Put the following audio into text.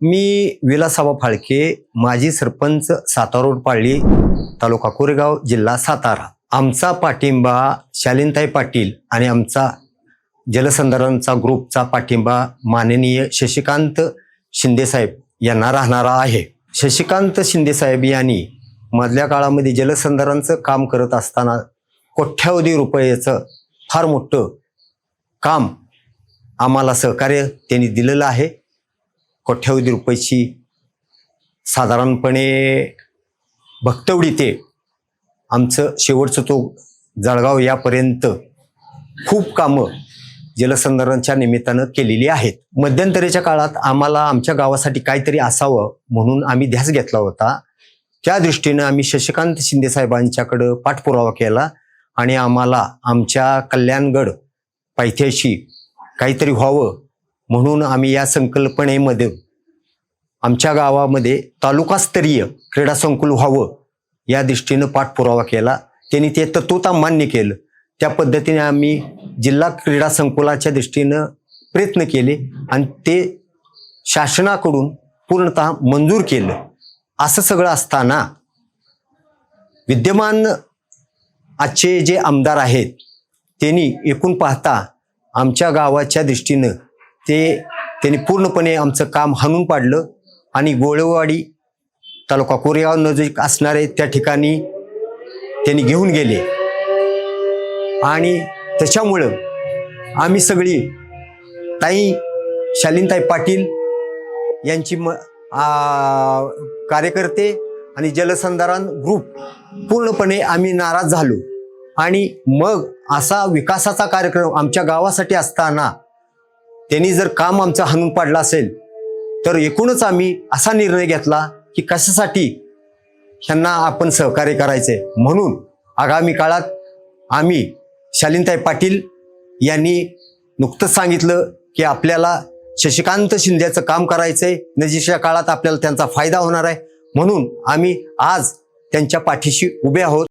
मी विलासाबा फाळके माजी सरपंच सातारोड पाळली तालुका कोरेगाव जिल्हा सातारा. आमचा पाठिंबा शालिनताई पाटील आणि आमचा जलसंधारणचा ग्रुपचा पाठिंबा माननीय शशिकांत शिंदेसाहेब यांना राहणारा आहे. शशिकांत शिंदेसाहेब यांनी मधल्या काळामध्ये जलसंधारणचं काम करत असताना कोट्यावधी रुपयाचं फार मोठं काम आम्हाला सहकार्य त्यांनी दिलेलं आहे. कोट्यावधी रुपयाची साधारणपणे भक्तवडी ते आमचं शेवटचं तो जळगाव यापर्यंत खूप कामं जलसंधारणच्या निमित्तानं केलेली आहेत. मध्यंतरीच्या काळात आम्हाला आमच्या गावासाठी काहीतरी असावं म्हणून आम्ही ध्यास घेतला होता. त्या दृष्टीनं आम्ही शशिकांत शिंदे साहेबांच्याकडं पाठपुरावा केला आणि आम्हाला आमच्या कल्याणगड पायथ्याशी काहीतरी व्हावं म्हणून आम्ही या संकल्पनेमध्ये आमच्या गावामध्ये तालुकास्तरीय क्रीडा संकुल व्हावं या दृष्टीनं पाठपुरावा केला. त्यांनी ते तत्वता मान्य केलं. त्या पद्धतीने आम्ही जिल्हा क्रीडा संकुलाच्या दृष्टीनं प्रयत्न केले आणि ते शासनाकडून पूर्णतः मंजूर केलं. असं सगळं असताना विद्यमान आजचे जे आमदार आहेत त्यांनी एकूण पाहता आमच्या गावाच्या दृष्टीनं ते त्यांनी पूर्णपणे आमचं काम हाणून पाडलं आणि गोळेवाडी तालुका कोरेगाव नजीक असणारे त्या ठिकाणी त्यांनी घेऊन गेले. आणि त्याच्यामुळं आम्ही सगळी ताई शालिनताई पाटील यांची म कार्यकर्ते आणि जलसंधारण ग्रुप पूर्णपणे आम्ही नाराज झालो. आणि मग असा विकासाचा कार्यक्रम आमच्या गावासाठी असताना त्यांनी जर काम आमचं हाणून पाडलं असेल तर एकूणच आम्ही असा निर्णय घेतला की कशासाठी ह्यांना आपण सहकार्य करायचे. म्हणून आगामी काळात आम्ही शालिनताई पाटील यांनी नुकतंच सांगितलं की आपल्याला शशिकांत शिंद्याचं काम करायचंय. नजीकच्या काळात आपल्याला त्यांचा फायदा होणार आहे. म्हणून आम्ही आज त्यांच्या पाठीशी उभे आहोत.